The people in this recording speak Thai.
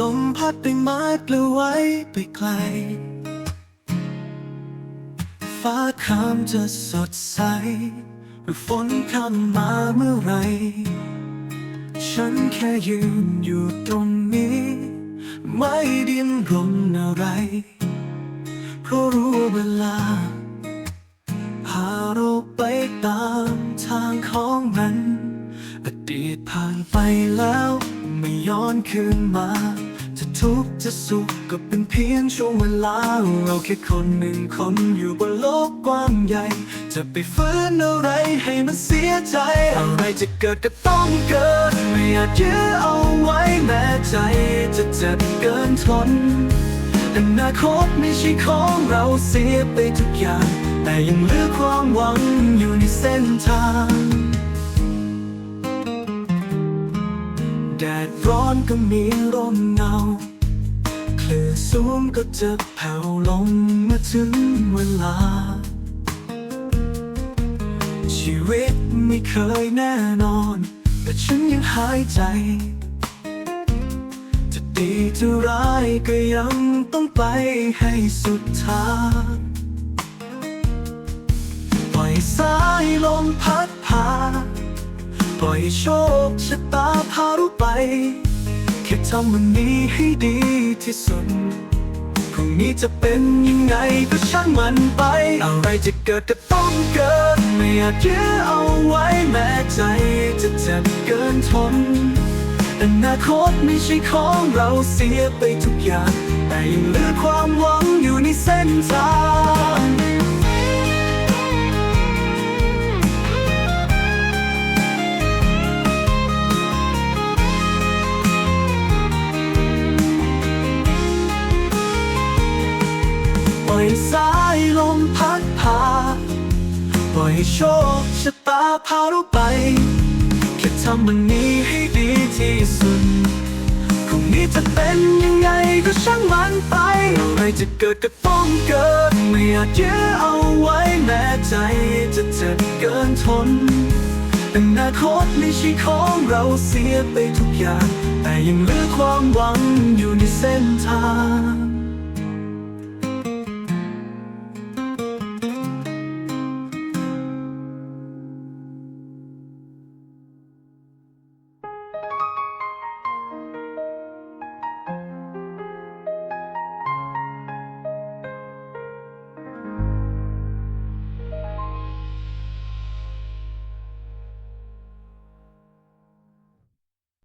ลมพัดได้ไม้ปลิวไว้ไปไกล ฟ้าคามจะสดใส หรือฝนคำมาเมื่อไร ฉันแค่ยืนอยู่ตรงนี้ ไม่ดิ้นรนอะไร เพราะรู้เวลา ผ่านไปแล้วไม่ย้อนคืนมา จะทุกข์จะสุขก็เป็นเพียงช่วงเวลา เราแค่คนหนึ่งคนอยู่บนโลกกว้างใหญ่ จะไปฟื้นอะไรให้มันเสียใจ อะไรจะเกิดก็ต้องเกิด ไม่อาจยื้อเอาไว้แม้ใจ จะเจ็บเกินทนอนาคตไม่ใช่ของเราเสียไปทุกอย่าง แต่ยังเหลือความหวังอยู่ในเส้นทาง แดดร้อนก็มีร่มเงา คลื่นสูงก็จะแผ่วลงเมื่อถึงเวลา ชีวิตไม่เคยแน่นอน แต่ฉันยังหายใจ จะดีจะร้ายก็ยังต้องไปให้สุดทางปล่อยสายลมพัดพา ล่อยโชคชะตาพาเราไป แค่ทำวันนี้ให้ดีที่สุดพรุ่งนี้จะเป็นยังไงก็ช่างมันไป อะไรจะเกิดก็ต้องเกิด ไม่อาจยื้อเอาไว้แม้ใจจะเจ็บเกินทนอนาคตไม่ใช่ของเราเสียไปทุกอย่าง แต่ยังเหลือความหวังอยู่ในเส้นทาง อยสายลมพัดพา ปล่อยโชคชะตาพาเราไป แค่ทำมันนี้ให้ดีที่สุดพรุ่งนี้จะเป็นยังไงก็ช่างมันไป อะไรจะเกิดก็ต้องเกิด ไม่อาจยื้อเอาไว้แม้ใจจะเจ็บเกินทนอนาคตไม่ใช่ของเราเสียไปทุกอย่าง แต่ยังเหลือความหวังอยู่ในเส้นทาง